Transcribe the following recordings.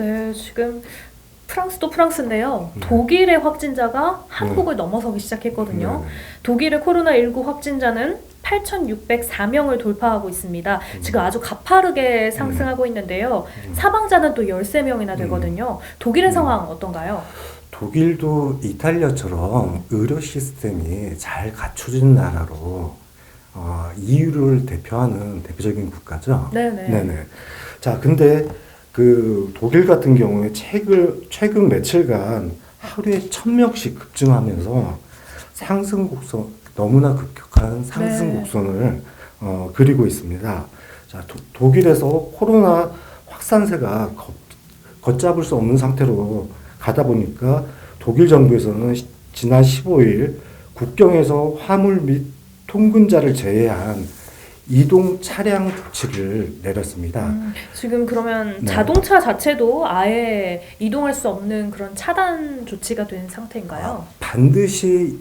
네, 지금 프랑스도 프랑스인데요. 네. 독일의 확진자가 한국을 넘어서기 시작했거든요. 네. 독일의 코로나19 확진자는 8,604명을 돌파하고 있습니다. 음. 지금 아주 가파르게 상승하고 있는데요. 음. 사망자는 또 13명이나 되거든요. 독일의 음. 상황 어떤가요? 독일도 이탈리아처럼 의료 시스템이 잘 갖춰진 나라로 어, EU를 대표하는 대표적인 국가죠. 네네. 네네. 자, 근데 그 독일 같은 경우에 최근, 최근 며칠간 하루에 천 명씩 급증하면서 상승 곡선, 너무나 급격한 상승 네. 곡선을 어, 그리고 있습니다. 자, 도, 독일에서 코로나 확산세가 걷, 걷잡을 수 없는 상태로 가다 보니까 독일 정부에서는 시- 지난 15일 국경에서 화물 및 통근자를 제외한 이동 차량 조치를 내렸습니다. 음, 지금 그러면 네. 자동차 자체도 아예 이동할 수 없는 그런 차단 조치가 된 상태인가요? 아, 반드시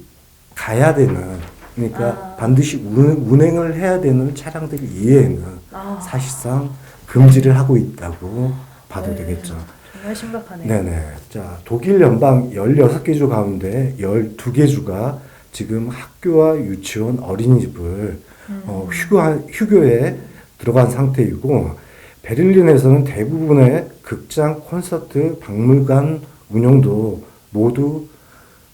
가야 되는 그러니까 아. 반드시 운, 운행을 해야 되는 차량들 이외에는 아, 사실상 금지를 하고 있다고 봐도 네. 되겠죠. 정말 심각하네요. 네네. 자, 독일 연방 16개 주 가운데 12개 주가 지금 학교와 유치원, 어린이집을 음. 어, 휴교, 휴교에 들어간 상태이고, 베를린에서는 대부분의 극장, 콘서트, 박물관 운영도 모두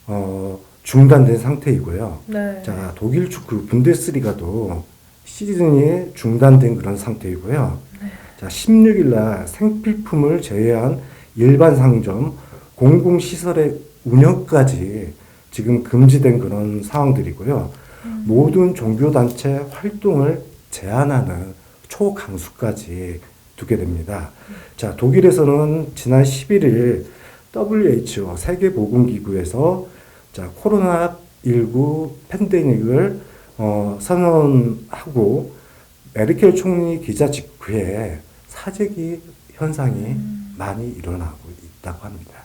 어, 중단된 상태이고요. 네. 자, 독일 축구 분데스리가도 시즌이 중단된 그런 상태이고요. 네. 자, 16일 날 생필품을 제외한 일반 상점, 공공시설의 운영까지 지금 금지된 그런 상황들이고요. 음. 모든 종교단체 활동을 제한하는 초강수까지 두게 됩니다. 자, 독일에서는 지난 11일 WHO 세계보건기구에서 자, 코로나19 팬데믹을 어, 선언하고 메르켈 총리 기자 직후에 사재기 현상이 음. 많이 일어나고 있다고 합니다.